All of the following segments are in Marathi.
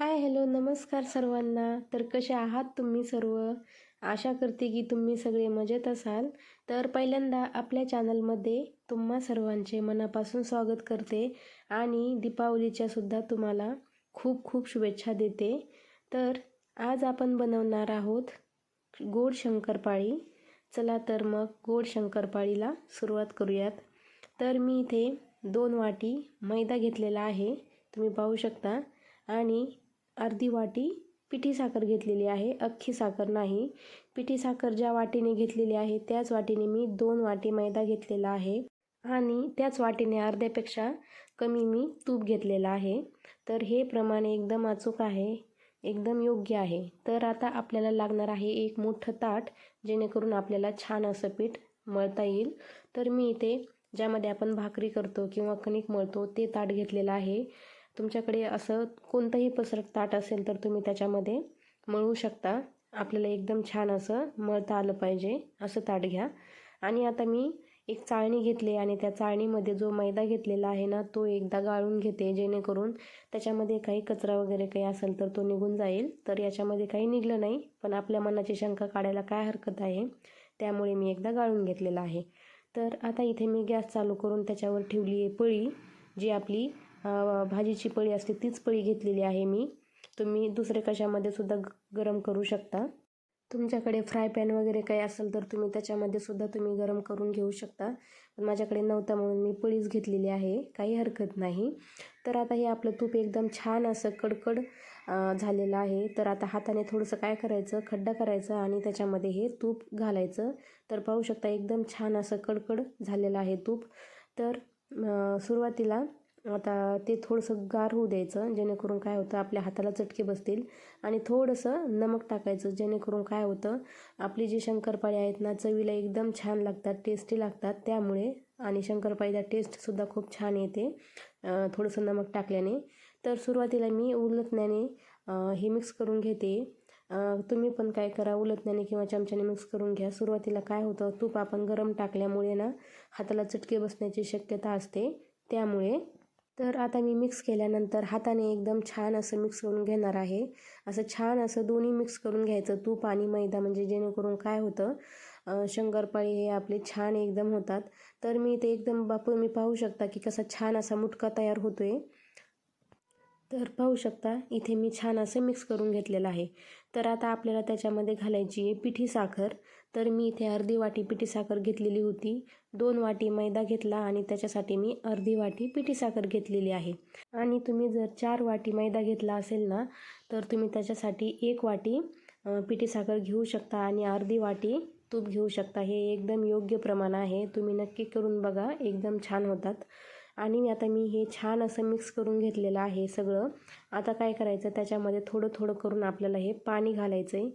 हाय हॅलो नमस्कार सर्वांना. तर कसे आहात तुम्ही सर्व? आशा करते की तुम्ही सगळे मजेत असाल. तर पहिल्यांदा आपल्या चॅनलमध्ये तुम्हा सर्वांचे मनापासून स्वागत करते आणि दीपावलीच्या सुद्धा तुम्हाला खूप खूप शुभेच्छा देते. तर आज आपण बनवणार आहोत गोड शंकरपाळी. चला तर मग गोड शंकरपाळीला सुरुवात करूयात. तर मी इथे दोन वाटी मैदा घेतलेला आहे. तुम्ही पाहू शकता. आणि अर्धी वाटी पिठी साखर घेतलेली आहे. अख्खी साखर नाही. पिठी साखर ज्या वाटीने घेतलेली आहे त्याच वाटीने मी दोन वाटी मैदा घेतलेला आहे. आणि त्याच वाटीने अर्ध्यापेक्षा कमी मी तूप घेतलेलं आहे. तर हे प्रमाण एकदम अचूक आहे. एकदम योग्य आहे. तर आता आपल्याला लागणार आहे एक मोठं ताट जेणेकरून आपल्याला छान असं पीठ मळता येईल. तर मी इथे ज्यामध्ये आपण भाकरी करतो किंवा कणिक मळतो ते ताट घेतलेलं आहे. तुमच्याकडे असं कोणतंही पसरट ताट असेल तर तुम्ही त्याच्यामध्ये मळू शकता. आपल्याला एकदम छान असं मळता आलं पाहिजे. असं ताट घ्या. आणि आता मी एक चाळणी घेतली आणि त्या चाळणीमध्ये जो मैदा घेतलेला आहे ना तो एकदा गाळून घेते जेणेकरून त्याच्यामध्ये काही कचरा वगैरे काही असेल तर तो निघून जाईल. तर याच्यामध्ये काही निघलं नाही पण आपल्या मनाची शंका काढायला काय हरकत आहे त्यामुळे मी एकदा गाळून घेतलेला आहे. तर आता इथे मी गॅस चालू करून त्याच्यावर ठेवली आहे पळी जी आपली भाजीची पळी असते तीच पळी घेतलेली आहे मी. तुम्ही दुसरे कशामध्ये सुद्धा गरम करू शकता. तुमच्याकडे फ्राय पॅन वगैरे काही असेल तर तुम्ही त्याच्यामध्ये सुद्धा तुम्ही गरम करून घेऊ शकता. पण माझ्याकडे नव्हता म्हणून मी पळीच घेतलेली आहे काही हरकत नाही. तर आता हे आपलं तूप एकदम छान असं कडकड झालेलं आहे. तर आता हाताने थोडंसं काय करायचं? खड्डा करायचं आणि त्याच्यामध्ये हे तूप घालायचं. तर पाहू शकता एकदम छान असं कडकड झालेलं आहे तूप. तर सुरुवातीला आता ते थोडंसं गार होऊ द्यायचं जेणेकरून काय होतं आपल्या हाताला चटके बसतील. आणि थोडंसं नमक टाकायचं जेणेकरून काय होतं आपली जी शंकरपाळी आहेत ना चवीला एकदम छान लागतात टेस्टी लागतात. त्यामुळे आणि शंकरपाळीचा टेस्टसुद्धा खूप छान येते थोडंसं नमक टाकल्याने. तर सुरुवातीला मी उलटण्याने हे मिक्स करून घेते. तुम्ही पण काय करा उलटण्याने किंवा चमच्याने मिक्स करून घ्या. सुरुवातीला काय होतं तूप आपण गरम टाकल्यामुळे ना हाताला चटके बसण्याची शक्यता असते. त्यामुळे तर आता मी मिक्स केल्यानंतर हाताने एकदम छान असं मिक्स करून घेणार आहे. असं छान असं दोन्ही मिक्स करून घ्यायचं. तूप आणि मैदा म्हणजे जेणेकरून काय होतं शंकरपाळी हे आपले छान एकदम होतात. तर मी ते एकदम बापू मी पाहू शकता की कसा छान असा मुटका तयार होतो आहे तर पाहू शकता इथे मी छान असं मिक्स करून घेतलेलं आहे. तर आता आपल्याला त्याच्यामध्ये घालायची आहे पिठी साखर. तर मी इथे अर्धी वाटी पिठी साखर घेतलेली होती. दोन वाटी मैदा घेतला आणि त्याच्यासाठी मी अर्धी वाटी पिठी साखर घेतलेली आहे. आणि तुम्ही जर चार वाटी मैदा घेतला असेल ना तर तुम्ही त्याच्यासाठी एक वाटी पिठी साखर घेऊ शकता आणि अर्धी वाटी तूप घेऊ शकता. हे एकदम योग्य प्रमाण आहे. तुम्ही नक्की करून बघा एकदम छान होतात. आणि आता मी हे छान असं मिक्स करून घेतलेलं आहे सगळं. आता काय करायचं? त्याच्यामध्ये थोडं थोडं करून आपल्याला हे पाणी घालायचं आहे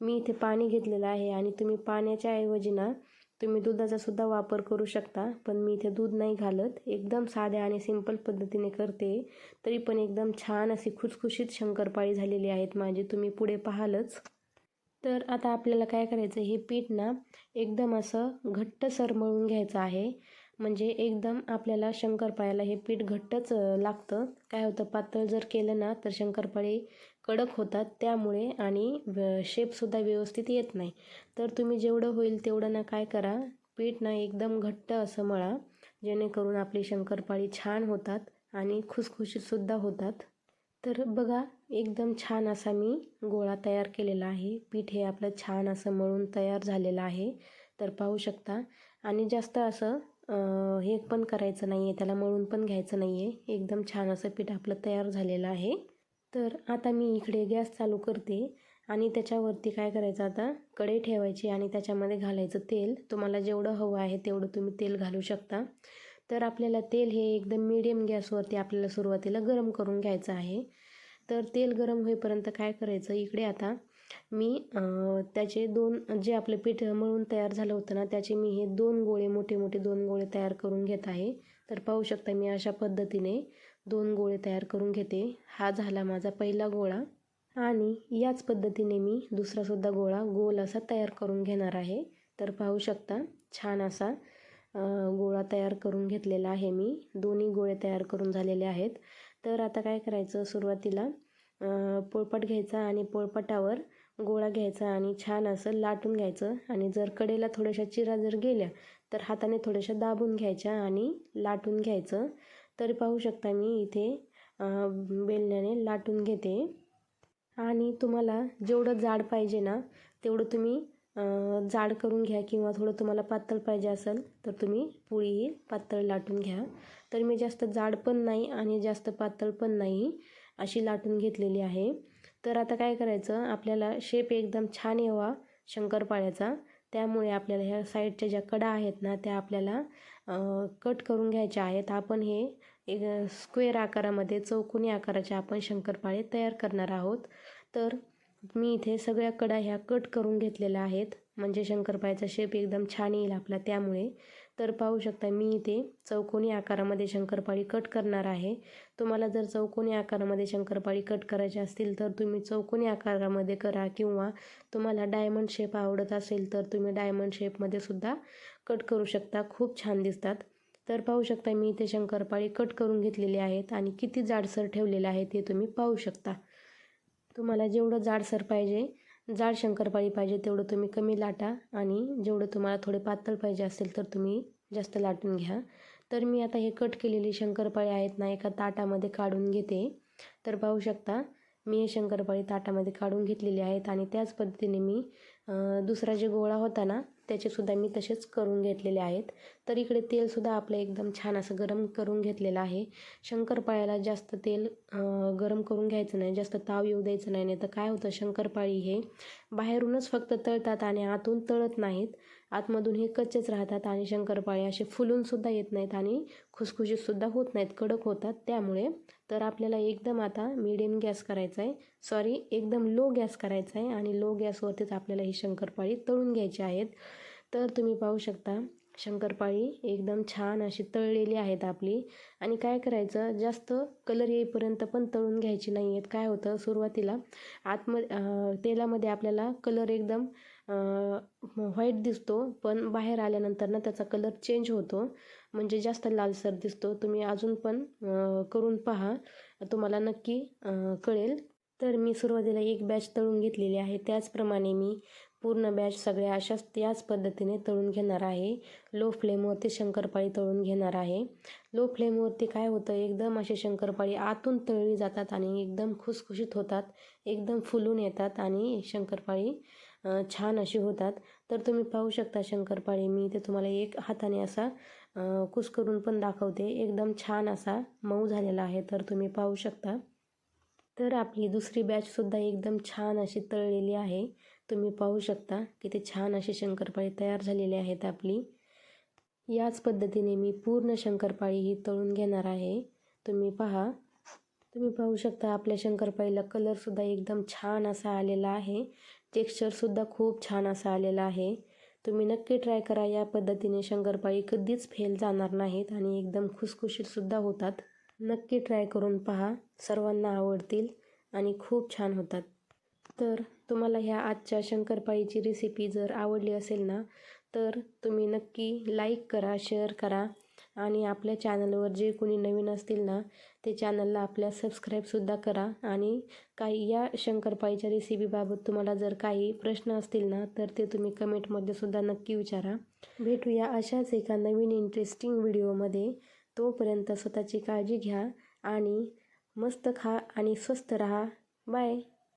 मी इथे पाणी घेतलेलं आहे आणि तुम्ही पाण्याच्या ऐवजी ना तुम्ही दुधाचा सुद्धा वापर करू शकता पण मी इथे दूध नाही घालत. एकदम साध्या आणि सिंपल पद्धतीने करते. तरी पण एकदम छान अशी खुसखुशीत शंकरपाळी झालेली आहेत माझी. तुम्ही पुढे पाहालच. तर आता आपल्याला काय करायचं हे पीठ ना एकदम असं घट्ट सरमळून घ्यायचं आहे. म्हणजे एकदम आपल्याला शंकरपाळ्याला हे पीठ घट्टच लागतं. काय होतं पातळ जर केलं ना तर शंकरपाळी कडक होतात. त्यामुळे आणि शेपसुद्धा व्यवस्थित येत नाही. तर तुम्ही जेवढं होईल तेवढं ना काय करा पीठ ना एकदम घट्ट असं मळा. जेणेकरून आपली शंकरपाळी छान होतात आणि खुसखुशीतसुद्धा होतात. तर बघा एकदम छान असा मी गोळा तयार केलेला आहे. पीठ हे आपलं छान असं मळून तयार झालेलं आहे. तर पाहू शकता. आणि जास्त असं हे पण करायचं नाही आहे त्याला मळून पण घ्यायचं नाही आहे एकदम छान असं पीठ आपलं तयार झालेलं आहे. तर आता मी इकडे गॅस चालू करते आणि त्याच्यावरती काय करायचं आता? कढई ठेवायची आणि त्याच्यामध्ये घालायचं तेल. तुम्हाला जेवढं हवं आहे तेवढं तुम्ही तेल घालू शकता. तर आपल्याला तेल हे एकदम मिडियम गॅसवरती आपल्याला सुरुवातीला गरम करून घ्यायचं आहे. तर तेल गरम होईपर्यंत काय करायचं? इकडे आता मी त्याचे दोन जे आपलं पीठ मळून तयार झालं होतं ना त्याचे मी हे दोन गोळे मोठे मोठे दोन गोळे तयार करून घेत आहे. तर पाहू शकता मी अशा पद्धतीने दोन गोळे तयार करून घेते. हा झाला माझा पहिला गोळा आणि याच पद्धतीने मी दुसरासुद्धा गोळा गोल असा तयार करून घेणार आहे. तर पाहू शकता छान असा गोळा तयार करून घेतलेला आहे मी. दोन्ही गोळे तयार करून झालेले आहेत. तर आता काय करायचं सुरुवातीला पोळपाट घ्यायचा आणि पोळपाटावर गोळा घ्यायचा आणि छान असं लाटून घ्यायचं. आणि जर कडेला थोड्याशा चिरा जर गेल्या तर हाताने थोड्याशा दाबून घ्यायच्या आणि लाटून घ्यायचं. तर पाहू शकता मी इथे बेलण्याने लाटून घेते. आणि तुम्हाला जेवढं जाड पाहिजे ना तेवढं तुम्ही जाड करून घ्या किंवा थोडं तुम्हाला पातळ पाहिजे असेल तर तुम्ही पोळीही पातळ लाटून घ्या. तर मी जास्त जाड पण नाही आणि जास्त पातळ पण नाही अशी लाटून घेतलेली आहे. तर आता काय करायचं आपल्याला शेप एकदम छान यावा शंकरपाळ्याचा. त्यामुळे आपल्याला ह्या साईडच्या ज्या कडा आहेत ना त्या आपल्याला कट करून घ्यायच्या आहेत. आपण हे एक स्क्वेअर आकारामध्ये चौकोनी आकाराचे आपण शंकरपाळे तयार करणार आहोत. तर मी इथे सगळ्या कडा ह्या कट करून घेतलेल्या आहेत. म्हणजे शंकरपाळ्याचा शेप एकदम छान येईल आपला त्यामुळे. तर पाहू शकता मी इथे चौकोनी आकारामध्ये शंकरपाळी कट करणार आहे. तुम्हाला जर चौकोनी आकारामध्ये शंकरपाळी कट करायची असतील तर तुम्ही चौकोनी आकारामध्ये करा किंवा तुम्हाला डायमंड शेप आवडत असेल तर तुम्ही डायमंड शेपमध्ये सुद्धा कट करू शकता. खूप छान दिसतात. तर पाहू शकता मी इथे शंकरपाळी कट करून घेतलेली आहेत आणि किती जाडसर ठेवलेलं आहे ते तुम्ही पाहू शकता. तुम्हाला जेवढं जाडसर पाहिजे जाड शंकरपाळी पाहिजे तेवढं तुम्ही कमी लाटा आणि जेवढं तुम्हाला थोडे पातळ पाहिजे असेल तर तुम्ही जास्त लाटून घ्या. तर मी आता हे कट केलेली शंकरपाळी आहेत ना एका ताटामध्ये काढून घेते. तर पाहू शकता मी हे शंकरपाळी ताटामध्ये काढून घेतलेली आहेत आणि त्याच पद्धतीने मी दुसरा जे गोळा होता ना त्याचेसुद्धा मी तसेच करून घेतलेले आहेत. तर इकडे तेलसुद्धा आपलं एकदम छान असं गरम करून घेतलेलं आहे. शंकरपाळ्याला जास्त तेल गरम करून घ्यायचं नाही जास्त ताव येऊ द्यायचं नाही नाही तर काय होतं शंकरपाळी हे बाहेरूनच फक्त तळतात आणि आतून तळत नाहीत. आतमधून हे कच्चेच राहतात आणि शंकरपाळे असे फुलूनसुद्धा येत नाहीत आणि खुसखुशीतसुद्धा होत नाहीत कडक होतात. त्यामुळे तर आपल्याला एकदम आता मिडियम गॅस करायचा आहे सॉरी एकदम लो गॅस करायचा आहे आणि लो गॅसवरतीच आपल्याला ही शंकरपाळी तळून घ्यायची आहेत. तर तुम्ही पाहू शकता शंकरपाळी एकदम छान अशी तळलेली आहेत आपली. आणि काय करायचं जास्त कलर येईपर्यंत पण तळून घ्यायची नाही आहेत काय होतं सुरुवातीला आतमध्ये तेलामध्ये आपल्याला कलर एकदम व्हाईट दिसतो पण बाहेर आल्यानंतर ना त्याचा कलर चेंज होतो. म्हणजे जास्त लालसर दिसतो. तुम्ही अजून पण करून पहा. तुम्हाला नक्की कळेल. तर मी सुरुवातीला एक बॅच तळून घेतलेली आहे. त्याचप्रमाणे मी पूर्ण बॅच सगळ्या अशाच त्याच पद्धतीने तळून घेणार आहे. लो फ्लेमवरती शंकरपाळी तळून घेणार आहे. लो फ्लेमवरती काय होतं? एकदम असे शंकरपाळी आतून तळली जातात आणि एकदम खुसखुशीत होतात. एकदम फुलून येतात आणि शंकरपाळी छान अशी होतात. तर तुम्ही पाहू शकता शंकरपाळी. मी ते तुम्हाला एक हाताने असा कुस करून पण दाखवते. एकदम छान असा मऊ झालेला आहे तर तुम्ही पाहू शकता. तर आपली दुसरी बॅचसुद्धा एकदम छान अशी तळलेली आहे. तुम्ही पाहू शकता किती छान अशी शंकरपाळी तयार झालेली आहेत आपली. याच पद्धतीने मी पूर्ण शंकरपाळी ही तळून घेणार आहे. तुम्ही पहा. तुम्ही पाहू शकता आपल्या शंकरपाळीला कलरसुद्धा एकदम छान असा आलेला आहे. टेक्स्चरसुद्धा खूप छान असा आलेला आहे. तुम्ही नक्की ट्राय करा. या पद्धतीने शंकरपाळी कधीच फेल जाणार नाहीत आणि एकदम खुसखुशीतसुद्धा होतात. नक्की ट्राय करून पहा. सर्वांना आवडतील आणि खूप छान होतात. तर तुम्हाला ह्या आजच्या शंकरपाळीची रेसिपी जर आवडली असेल ना तर तुम्ही नक्की लाईक करा शेअर करा. आणि आपल्या चॅनलवर जे कोणी नवीन असतील ना ते चॅनलला आपल्या सबस्क्राईबसुद्धा करा. आणि काही या शंकरपाळीच्या रेसिपीबाबत तुम्हाला जर काही प्रश्न असतील ना तर ते तुम्ही कमेंटमध्ये सुद्धा नक्की विचारा. भेटूया अशाच एका नवीन इंटरेस्टिंग व्हिडिओमध्ये तोपर्यंत स्वतःची काळजी घ्या आणि मस्त खा आणि स्वस्त रहा. बाय